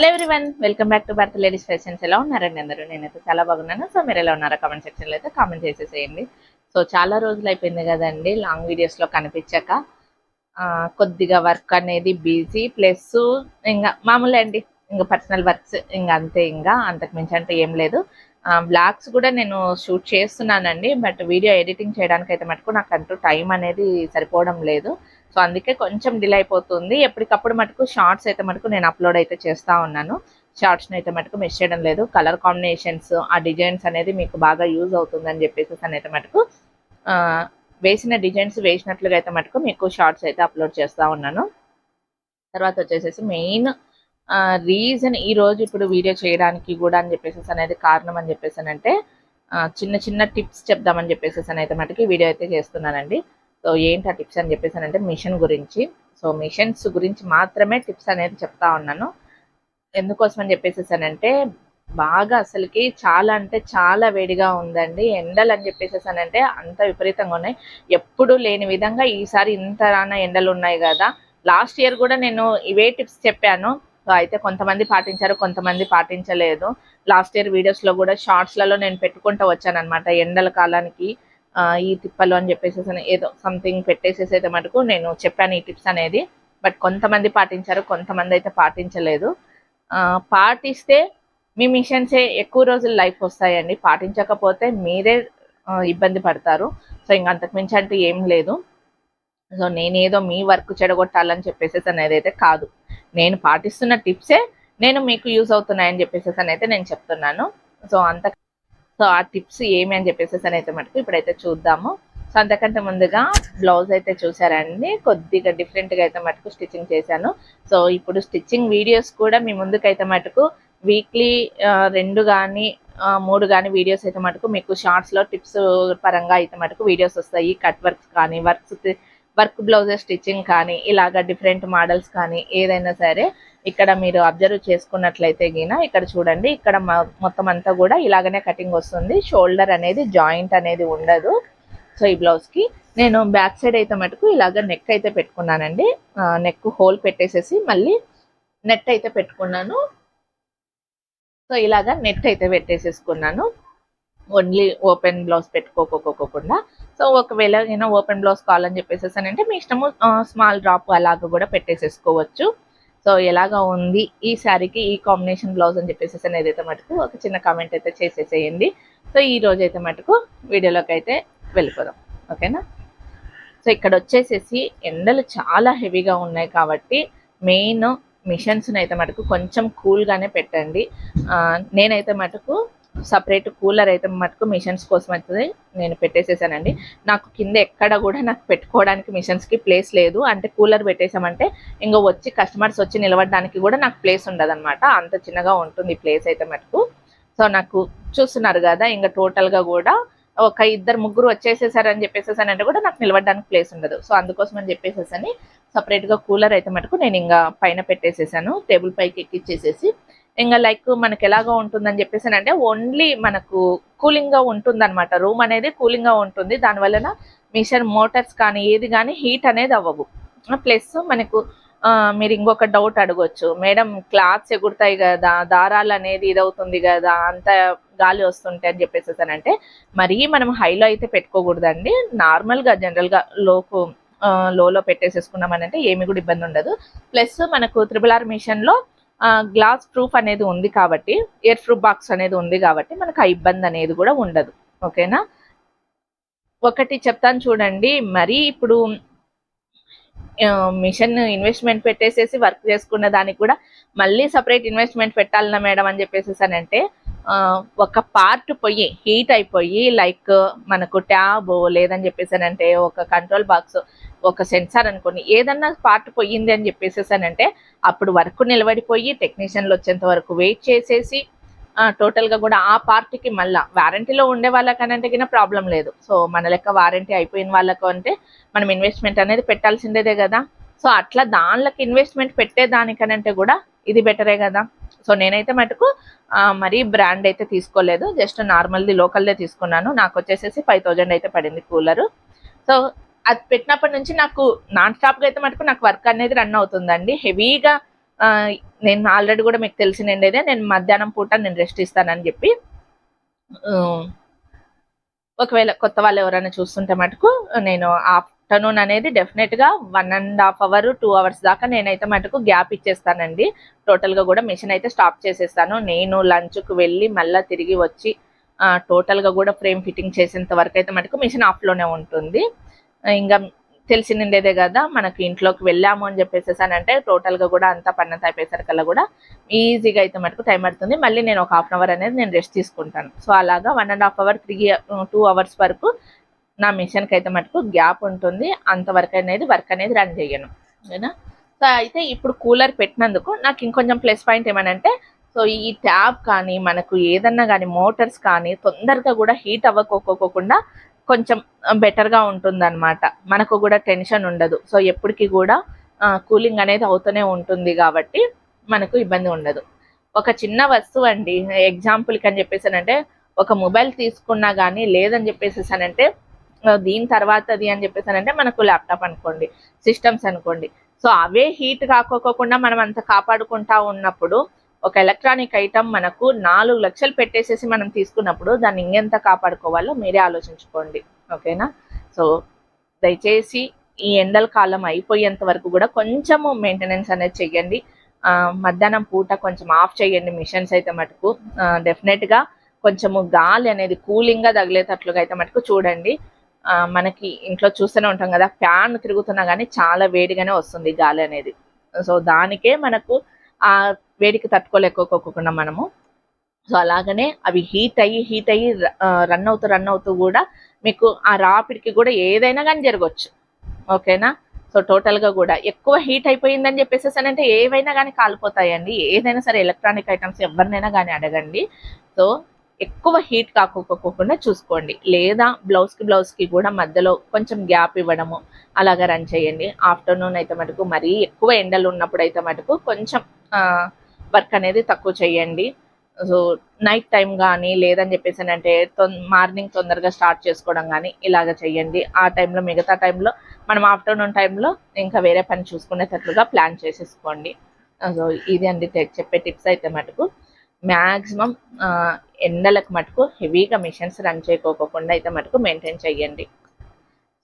Hello everyone welcome back to Bharat ladies fashions. ఎలా ఉన్నారండి అందరూ? నేనైతే చాలా బాగున్నాను. సో మీరు ఎలా ఉన్నారో కామెంట్ సెక్షన్లో అయితే కామెంట్ చేసేసేయండి. సో చాలా రోజులు అయిపోయింది కదండి లాంగ్ వీడియోస్లో కనిపించాక కొద్దిగా వర్క్ అనేది బిజీ ప్లస్ ఇంకా మామూలే అండి. ఇంకా పర్సనల్ వర్క్స్ ఇంకా అంతే ఇంకా. అంతకు మించి అంటే ఏం లేదు. బ్లాగ్స్ కూడా నేను షూట్ చేస్తున్నానండి. బట్ వీడియో ఎడిటింగ్ చేయడానికి అయితే మటుకు నాకు అంటూ టైం అనేది సరిపోవడం లేదు. సో అందుకే కొంచెం డిలే అయిపోతుంది. ఎప్పటికప్పుడు మటుకు షార్ట్స్ అయితే మటుకు నేను అప్లోడ్ అయితే చేస్తూ ఉన్నాను. షార్ట్స్ని అయితే మటుకు మిస్ చేయడం లేదు. కలర్ కాంబినేషన్స్ ఆ డిజైన్స్ అనేది మీకు బాగా యూజ్ అవుతుందని చెప్పేసి అని అయితే మటుకు వేసిన డిజైన్స్ వేసినట్లుగా అయితే మటుకు మీకు షార్ట్స్ అయితే అప్లోడ్ చేస్తూ ఉన్నాను. తర్వాత వచ్చేసేసి మెయిన్ రీజన్ ఈ రోజు ఇప్పుడు వీడియో చేయడానికి కూడా అని చెప్పేసి అనేది కారణం అని చెప్పేసి అంటే చిన్న చిన్న టిప్స్ చెప్దామని చెప్పేసి అని అయితే మటుకు వీడియో అయితే చేస్తున్నానండి. సో ఏంటి ఆ టిప్స్ అని చెప్పేసి అంటే మిషన్ గురించి. సో మిషన్స్ గురించి మాత్రమే టిప్స్ అనేది చెప్తా ఉన్నాను. ఎందుకోసం అని చెప్పేసి అంటే బాగా అసలుకి చాలా అంటే చాలా వేడిగా ఉందండి. ఎండలు అని చెప్పేసేసానంటే అంత విపరీతంగా ఉన్నాయి. ఎప్పుడు లేని విధంగా ఈసారి ఇంత రాన ఎండలు ఉన్నాయి కదా. లాస్ట్ ఇయర్ కూడా నేను ఇవే టిప్స్ చెప్పాను. సో అయితే కొంతమంది పాటించారు కొంతమంది పాటించలేదు. లాస్ట్ ఇయర్ వీడియోస్లో కూడా షార్ట్స్లలో నేను పెట్టుకుంటూ వచ్చాను అనమాట ఎండల కాలానికి. ఈ తిప్పలు అని చెప్పేసి అని ఏదో సంథింగ్ పెట్టేసేసి అయితే మటుకు నేను చెప్పాను ఈ టిప్స్ అనేది. బట్ కొంతమంది పాటించారు కొంతమంది అయితే పాటించలేదు. ఆ, పాటిస్తే మీ మిషన్సే ఎక్కువ రోజులు లైఫ్ వస్తాయండి. పాటించకపోతే మీరే ఇబ్బంది పడతారు. సో ఇంక అంతకు మించి అంటే ఏం లేదు. సో నేనేదో మీ వర్క్ చెడగొట్టాలని చెప్పేసేసి అనేది అయితే కాదు. నేను పాటిస్తున్న టిప్సే నేను మీకు యూజ్ అవుతున్నాయని చెప్పేసేసి అని అయితే నేను చెప్తున్నాను. సో అంత సో ఆ టిప్స్ ఏమి అని చెప్పేసి అని అయితే మటుకు ఇప్పుడైతే చూద్దాము. సో అంతకంటే ముందుగా బ్లౌజ్ అయితే చూసారండి. కొద్దిగా డిఫరెంట్గా అయితే మటుకు స్టిచ్చింగ్ చేశాను. సో ఇప్పుడు స్టిచ్చింగ్ వీడియోస్ కూడా మీ ముందుకైతే మటుకు వీక్లీ రెండు కానీ మూడు కానీ వీడియోస్ అయితే మటుకు మీకు షార్ట్స్లో టిప్స్ పరంగా అయితే మటుకు వీడియోస్ వస్తాయి. కట్ వర్క్స్ కానీ వర్క్స్ వర్క్ బ్లౌజెస్ స్టిచ్చింగ్ కానీ ఇలాగ డిఫరెంట్ మోడల్స్ కానీ ఏదైనా సరే ఇక్కడ మీరు అబ్జర్వ్ చేసుకున్నట్లయితే గిన ఇక్కడ చూడండి ఇక్కడ మొత్తం అంతా కూడా ఇలాగనే కటింగ్ వస్తుంది. షోల్డర్ అనేది జాయింట్ అనేది ఉండదు. సో ఈ బ్లౌజ్కి నేను బ్యాక్ సైడ్ అయితే మటుకు ఇలాగ నెక్ అయితే పెట్టుకున్నానండి. నెక్ హోల్ పెట్టేసేసి మళ్ళీ నెట్ అయితే పెట్టుకున్నాను. సో ఇలాగా నెట్ అయితే పెట్టేసేసుకున్నాను. ఓన్లీ ఓపెన్ బ్లౌజ్ పెట్టుకోకోకోకుండా సో ఒకవేళ నేను ఓపెన్ బ్లౌజ్ కావాలని చెప్పేసి అంటే మీ ఇష్టము స్మాల్ డ్రాప్ అలాగ కూడా పెట్టేసేసుకోవచ్చు. సో ఎలాగా ఉంది ఈ శారీకి ఈ కాంబినేషన్ బ్లౌజ్ అని చెప్పేసేసి అనేది అయితే మటుకు ఒక చిన్న కామెంట్ అయితే చేసేసేయండి. సో ఈ రోజు అయితే మటుకు వీడియోలోకి అయితే వెళ్ళిపోదాం. ఓకేనా? సో ఇక్కడ వచ్చేసేసి ఎండలు చాలా హెవీగా ఉన్నాయి కాబట్టి మెయిన్ మిషన్స్ని అయితే మటుకు కొంచెం కూల్గానే పెట్టండి. నేనైతే మటుకు సపరేట్ కూలర్ అయితే మటుకు మిషన్స్ కోసం అయితే నేను పెట్టేసేసానండి. నాకు కింద ఎక్కడ కూడా నాకు పెట్టుకోవడానికి మిషన్స్కి ప్లేస్ లేదు. అంటే కూలర్ పెట్టేసామంటే ఇంకా వచ్చి కస్టమర్స్ వచ్చి నిలబడడానికి కూడా నాకు ప్లేస్ ఉండదు అంత చిన్నగా ఉంటుంది ప్లేస్ అయితే మటుకు. సో నాకు చూస్తున్నారు కదా ఇంకా టోటల్గా కూడా ఒక ఇద్దరు ముగ్గురు వచ్చేసేసారని చెప్పేసేసానంటే కూడా నాకు నిలబడడానికి ప్లేస్ ఉండదు. సో అందుకోసం అని చెప్పేసేసని సపరేట్గా కూలర్ అయితే మటుకు నేను ఇంకా పైన పెట్టేసేసాను. టేబుల్ పైకి ఎక్కిచ్చేసేసి ఇంకా లైక్ మనకి ఎలాగా ఉంటుందని చెప్పేసి అంటే ఓన్లీ మనకు కూలింగ్గా ఉంటుంది అనమాట రూమ్ అనేది కూలింగ్గా ఉంటుంది. దానివలన మిషన్ మోటార్స్ కానీ ఏది కానీ హీట్ అనేది అవ్వవు. ప్లస్ మనకు మీరు ఇంకొక డౌట్ అడగొచ్చు. మేడం క్లాత్స్ ఎగురుతాయి కదా దారాలు అనేది ఇదవుతుంది కదా అంత గాలి వస్తుంటే అని చెప్పేసి అంటే మరీ మనం హైలో అయితే పెట్టుకోకూడదండి. నార్మల్గా జనరల్గా లోకు లోలో పెట్టేసేసుకున్నామని అంటే ఏమి కూడా ఇబ్బంది ఉండదు. ప్లస్ మనకు త్రిబుల్ ఆర్ మిషన్లో గ్లాస్ ప్రూఫ్ అనేది ఉంది కాబట్టి ఎయిర్ ప్రూఫ్ బాక్స్ అనేది ఉంది కాబట్టి మనకు ఆ ఇబ్బంది అనేది కూడా ఉండదు. ఓకేనా ఒకటి చెప్తాను చూడండి. మరీ ఇప్పుడు మిషన్ ఇన్వెస్ట్మెంట్ పెట్టేసేసి వర్క్ చేసుకున్న దానికి కూడా మళ్ళీ సపరేట్ ఇన్వెస్ట్మెంట్ పెట్టాలన్నా మేడం అని చెప్పేసి అంటే ఒక పార్ట్ పోయి హీట్ అయిపోయి లైక్ మనకు ట్యాబ్ లేదని చెప్పేసి అంటే ఒక కంట్రోల్ బాక్స్ ఒక సెన్సార్ అనుకోండి ఏదన్నా పార్ట్ పోయింది అని చెప్పేసేసానంటే అంటే అప్పుడు వర్క్ నిలబడిపోయి టెక్నీషియన్లు వచ్చేంత వరకు వెయిట్ చేసేసి టోటల్గా కూడా ఆ పార్ట్కి మళ్ళా వారంటీలో ఉండే వాళ్ళకనంటే కింద ప్రాబ్లం లేదు. సో మన లెక్క వారంటీ అయిపోయిన వాళ్ళకు అంటే మనం ఇన్వెస్ట్మెంట్ అనేది పెట్టాల్సిందేదే కదా. సో అట్లా దానిలోకి ఇన్వెస్ట్మెంట్ పెట్టే దానికనంటే కూడా ఇది బెటరే కదా. సో నేనైతే మటుకు మరీ బ్రాండ్ అయితే తీసుకోలేదు. జస్ట్ నార్మల్ది లోకల్దే తీసుకున్నాను. నాకు వచ్చేసేసి ఫైవ్ థౌజండ్ అయితే పడింది కూలరు. సో అది పెట్టినప్పటి నుంచి నాకు నాన్ స్టాప్గా అయితే మటుకు నాకు వర్క్ అనేది రన్ అవుతుందండి. హెవీగా నేను ఆల్రెడీ కూడా మీకు తెలిసినండేదే నేను మధ్యాహ్నం పూట నేను రెస్ట్ ఇస్తానని చెప్పి ఒకవేళ కొత్త వాళ్ళు ఎవరైనా చూస్తుంటే మటుకు నేను ఆఫ్టర్నూన్ అనేది డెఫినెట్గా one and half hour two hours దాకా నేనైతే మటుకు గ్యాప్ ఇచ్చేస్తానండి. టోటల్గా కూడా మిషన్ అయితే స్టాప్ చేసేస్తాను. నేను లంచ్కు వెళ్ళి మళ్ళీ తిరిగి వచ్చి టోటల్గా కూడా ఫ్రేమ్ ఫిట్టింగ్ చేసేంత వరకు అయితే మటుకు మిషన్ ఆఫ్లోనే ఉంటుంది. ఇంకా తెలిసినండేదే కదా మనకి ఇంట్లోకి వెళ్ళాము అని చెప్పేసేసానంటే టోటల్గా కూడా అంతా పన్నంత అయిపోయేసరికల్లా కూడా ఈజీగా అయితే మటుకు టైం పడుతుంది. మళ్ళీ నేను ఒక హాఫ్ అన్ అవర్ అనేది నేను రెస్ట్ తీసుకుంటాను. సో అలాగా one and half hour three two hours వరకు నా మిషన్కి అయితే మటుకు గ్యాప్ ఉంటుంది. అంతవరకు అనేది వర్క్ అనేది రన్ చేయను. ఓకేనా సో అయితే ఇప్పుడు కూలర్ పెట్టినందుకు నాకు ఇంకొంచెం ప్లస్ పాయింట్ ఏమనంటే సో ఈ ట్యాబ్ కానీ మనకు ఏదన్నా కానీ మోటార్స్ కానీ తొందరగా కూడా హీట్ అవ్వకోకోకుండా కొంచెం బెటర్గా ఉంటుందన్నమాట. మనకు కూడా టెన్షన్ ఉండదు. సో ఎప్పటికీ కూడా కూలింగ్ అనేది అవుతూనే ఉంటుంది కాబట్టి మనకు ఇబ్బంది ఉండదు. ఒక చిన్న వస్తువు అండి ఎగ్జాంపుల్కి అని చెప్పేసానంటే ఒక మొబైల్ తీసుకున్నా కానీ లేదని చెప్పేసేసానంటే దీని తర్వాతది అని చెప్పేసానంటే మనకు ల్యాప్టాప్ అనుకోండి సిస్టమ్స్ అనుకోండి. సో అవే హీట్ కాకోకుండా మనం అంత కాపాడుకుంటా ఉన్నప్పుడు ఒక ఎలక్ట్రానిక్ ఐటమ్ మనకు నాలుగు లక్షలు పెట్టేసేసి మనం తీసుకున్నప్పుడు దాన్ని ఇంకెంత కాపాడుకోవాలో మీరే ఆలోచించుకోండి. ఓకేనా సో దయచేసి ఈ ఎండల కాలం అయిపోయేంత వరకు కూడా కొంచెము మెయింటెనెన్స్ అనేది చెయ్యండి. మధ్యాహ్నం పూట కొంచెం ఆఫ్ చేయండి మిషన్స్ అయితే మటుకు. డెఫినెట్గా గా కొంచెము గాలి అనేది కూలింగ్గా తగిలేటట్లుగా అయితే మటుకు చూడండి. మనకి ఇంట్లో చూస్తూనే ఉంటాం కదా ఫ్యాన్ తిరుగుతున్నా కానీ చాలా వేడిగానే వస్తుంది గాలి అనేది. సో దానికే మనకు ఆ వేడికి తట్టుకోలేకపోకుండా మనము. సో అలాగనే అవి హీట్ అయ్యి హీట్ అయ్యి రన్ అవుతూ రన్ అవుతూ కూడా మీకు ఆ రాపిడికి కూడా ఏదైనా కానీ జరగవచ్చు ఓకేనా? సో టోటల్గా కూడా ఎక్కువ హీట్ అయిపోయిందని చెప్పేసి అంటే ఏవైనా కానీ కాలిపోతాయండి. ఏదైనా సరే ఎలక్ట్రానిక్ ఐటమ్స్ ఎవరినైనా కానీ అడగండి. సో ఎక్కువ హీట్ కాకోకుండా చూసుకోండి. లేదా బ్లౌజ్కి బ్లౌజ్కి కూడా మధ్యలో కొంచెం గ్యాప్ ఇవ్వడము అలాగా రన్ చేయండి. ఆఫ్టర్నూన్ అయితే మటుకు మరీ ఎక్కువ ఎండలు ఉన్నప్పుడు అయితే మటుకు కొంచెం వర్క్ అనేది తక్కువ చేయండి. సో నైట్ టైం కానీ లేదని చెప్పేసి అంటే మార్నింగ్ తొందరగా స్టార్ట్ చేసుకోవడం కానీ ఇలాగ చేయండి. ఆ టైంలో మిగతా టైంలో మనం ఆఫ్టర్నూన్ టైంలో ఇంకా వేరే పని చూసుకునేటట్లుగా ప్లాన్ చేసేసుకోండి. సో ఇది అండి చెప్పే టిప్స్ అయితే మటుకు. మ్యాక్సిమం ఎండలకు మటుకు హెవీగా మిషన్స్ రన్ చేయకోకుండా అయితే మటుకు మెయింటైన్ చేయండి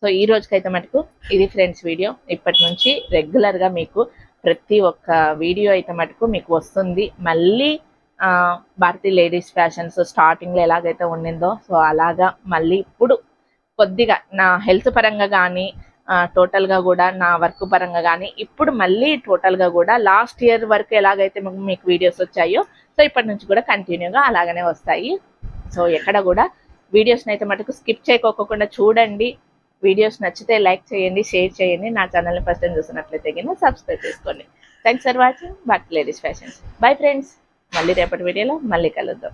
సో ఈ రోజుకైతే మటుకు ఇది ఫ్రెండ్స్ వీడియో. ఇప్పటి నుంచి రెగ్యులర్గా మీకు ప్రతి ఒక్క వీడియో అయితే మటుకు మీకు వస్తుంది. మళ్ళీ ఆ, లేడీస్ ఫ్యాషన్స్ స్టార్టింగ్లో ఎలాగైతే ఉండిందో సో అలాగా మళ్ళీ ఇప్పుడు కొద్దిగా నా హెల్త్ పరంగా కానీ టోటల్గా కూడా నా వర్క్ పరంగా కానీ ఇప్పుడు మళ్ళీ టోటల్గా కూడా లాస్ట్ ఇయర్ వరకు ఎలాగైతే మీకు- వీడియోస్ వచ్చాయో సో ఇప్పటి నుంచి కూడా కంటిన్యూగా అలాగనే వస్తాయి. సో ఎక్కడ కూడా వీడియోస్ని అయితే మటుకు స్కిప్ చేయకోకుండా చూడండి. వీడియోస్ నచ్చితే లైక్ చేయండి షేర్ చేయండి. నా ఛానల్ని ఫస్ట్ టైం చూసినట్లయితే కానీ సబ్స్క్రైబ్ చేసుకోండి. Thanks for watching but ladies fashions bye friends మళ్ళీ రేపటి వీడియోలో మళ్ళీ కలుద్దాం.